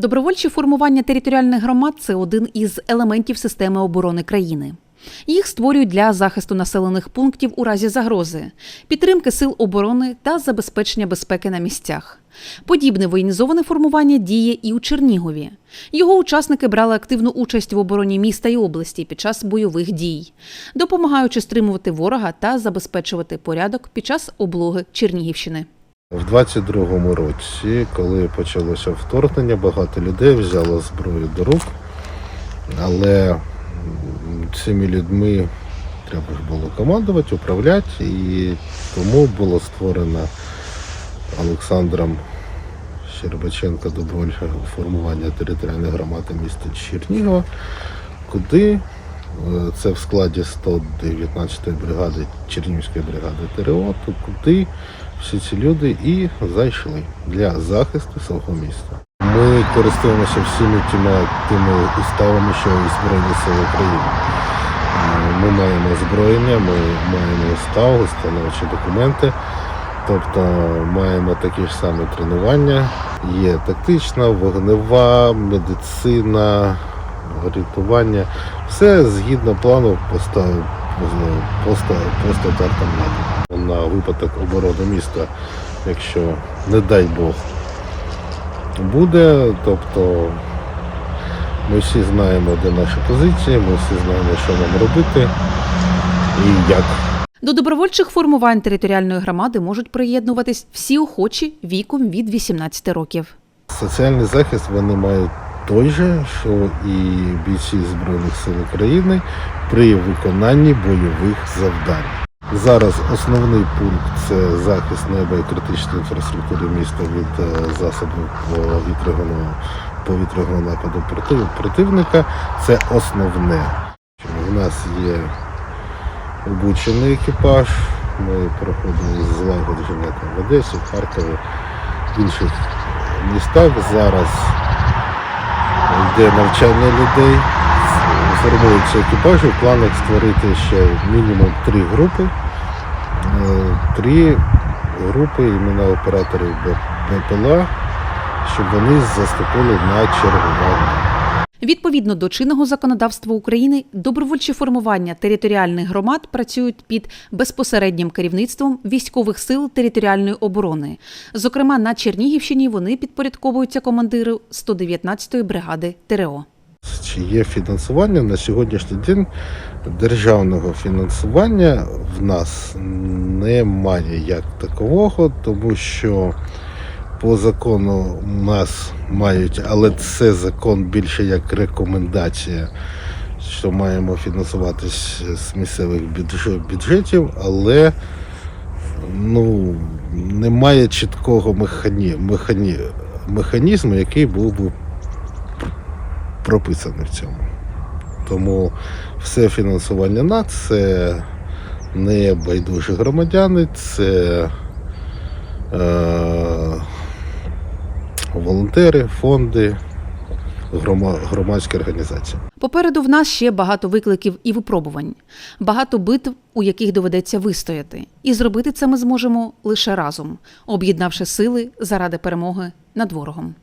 Добровольче формування територіальних громад це один із елементів системи оборони країни. Їх створюють для захисту населених пунктів у разі загрози, підтримки сил оборони та забезпечення безпеки на місцях. Подібне воєнізоване формування діє і у Чернігові. Його учасники брали активну участь в обороні міста і області під час бойових дій, допомагаючи стримувати ворога та забезпечувати порядок під час облоги Чернігівщини. В 22-му році, коли почалося вторгнення, багато людей взяло зброю до рук, але цими людьми треба ж було командувати, управляти, і тому було створено Олександром Щербаченко добровольче формування територіальної громади міста Чернігова, куди це в складі 119-ї бригади Чернігівської бригади ТРО, куди всі ці люди і зайшли для захисту свого міста. Ми користуємося всіми тими, тими уставами, що і Збройні Сили України. Е, Ми маємо озброєння, ми маємо устав, установчі документи, тобто маємо такі ж самі тренування. Є тактична, вогнева, медицина, рятування. Все згідно плану по ста- по ста- по стандартам На випадок оборони міста, якщо, не дай Бог, буде, тобто ми всі знаємо, де наші позиції, ми всі знаємо, що нам робити і як. До добровольчих формувань територіальної громади можуть приєднуватись всі охочі віком від 18 років. Соціальний захист вони мають той же, що і бійці Збройних сил України при виконанні бойових завдань. Зараз основний пункт це захист неба і критичної інфраструктури міста від е, засобів повітряного, повітряного нападу противника. Це основне. У нас є обучений екіпаж. Ми проходили злагодження в Одесі, в Харкові, в інших містах. Зараз йде навчання людей, формуються екіпажі. В планах створити ще мінімум три групи. Е, Три групи імена операторів БПЛА, щоб вони заступили на чергування. Відповідно до чинного законодавства України, добровольчі формування територіальних громад працюють під безпосереднім керівництвом військових сил територіальної оборони. Зокрема, на Чернігівщині вони підпорядковуються командиру 119-ї бригади ТРО. Чи є фінансування на сьогоднішній день державного фінансування в нас немає як такового, тому що по закону у нас мають, але це закон більше як рекомендація, що маємо фінансуватись з місцевих бюджетів, але ну, немає чіткого механі, механі, механізму, який був би прописаний в цьому. Тому все фінансування НАЦ це не байдужі громадяни, це е, волонтери, фонди, грома, громадські організації. Попереду в нас ще багато викликів і випробувань, багато битв, у яких доведеться вистояти. І зробити це ми зможемо лише разом, об'єднавши сили заради перемоги над ворогом.